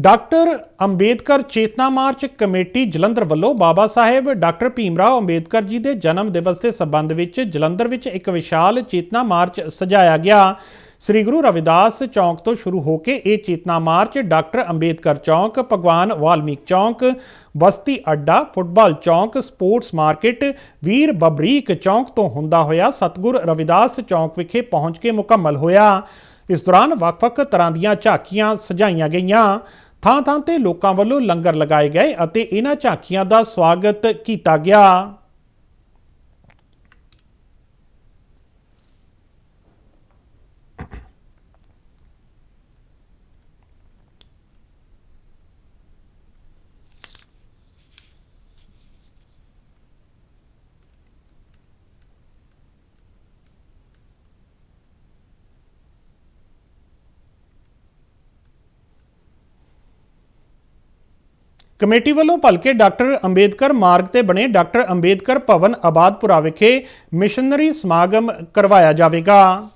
Doctor Ambedkar Chetna march committee Jalandhar ਵੱਲੋਂ ਬਾਬਾ ਸਾਹਿਬ doctor Bhimrao Ambedkar ji ਦੇ ਜਨਮ ਦਿਵਸ ਦੇ ਸਬੰਧ ਵਿੱਚ ਜਲੰਧਰ ਵਿੱਚ ਇੱਕ ਵਿਸ਼ਾਲ ਚੇਤਨਾ ਮਾਰਚ ਸਜਾਇਆ ਗਿਆ। ਸ੍ਰੀ ਗੁਰੂ ਰਵਿਦਾਸ ਚੌਂਕ ਤੋਂ ਸ਼ੁਰੂ ਹੋ ਕੇ ਇਹ ਚੇਤਨਾ ਮਾਰਚ ਡਾਕਟਰ ਅੰਬੇਦਕਰ ਚੌਂਕ, ਭਗਵਾਨ ਵਾਲਮੀਕ ਚੌਂਕ, ਬਸਤੀ ਅੱਡਾ, ਫੁੱਟਬਾਲ ਚੌਂਕ, ਸਪੋਰਟਸ ਮਾਰਕੀਟ, ਵੀਰ ਬਬਰੀਕ ਚੌਂਕ ਤੋਂ ਹੁੰਦਾ ਹੋਇਆ ਸਤਗੁਰ ਰਵਿਦਾਸ ਚੌਂਕ ਵਿਖੇ ਪਹੁੰਚ ਕੇ ਮੁਕੰਮਲ ਹੋਇਆ। ਇਸ ਦੌਰਾਨ ਵੱਖ-ਵੱਖ ਤਰ੍ਹਾਂ ਦੀਆਂ ਝਾਕੀਆਂ ਸਜਾਈਆਂ ਗਈਆਂ। ਥਾਂ-ਥਾਂ ਤੇ ਲੋਕਾਂ ਵੱਲੋਂ ਲੰਗਰ ਲਗਾਏ ਗਏ ਅਤੇ ਇਹਨਾਂ ਝਾਕੀਆਂ ਦਾ ਸਵਾਗਤ ਕੀਤਾ ਗਿਆ। ਕਮੇਟੀ ਵੱਲੋਂ ਭਲਕੇ ਡਾਕਟਰ ਅੰਬੇਦਕਰ ਮਾਰਗ ਤੇ ਬਣੇ ਡਾਕਟਰ ਅੰਬੇਦਕਰ ਭਵਨ ਆਬਾਦਪੁਰਾ ਵਿਖੇ ਮਿਸ਼ਨਰੀ ਸਮਾਗਮ ਕਰਵਾਇਆ ਜਾਵੇਗਾ।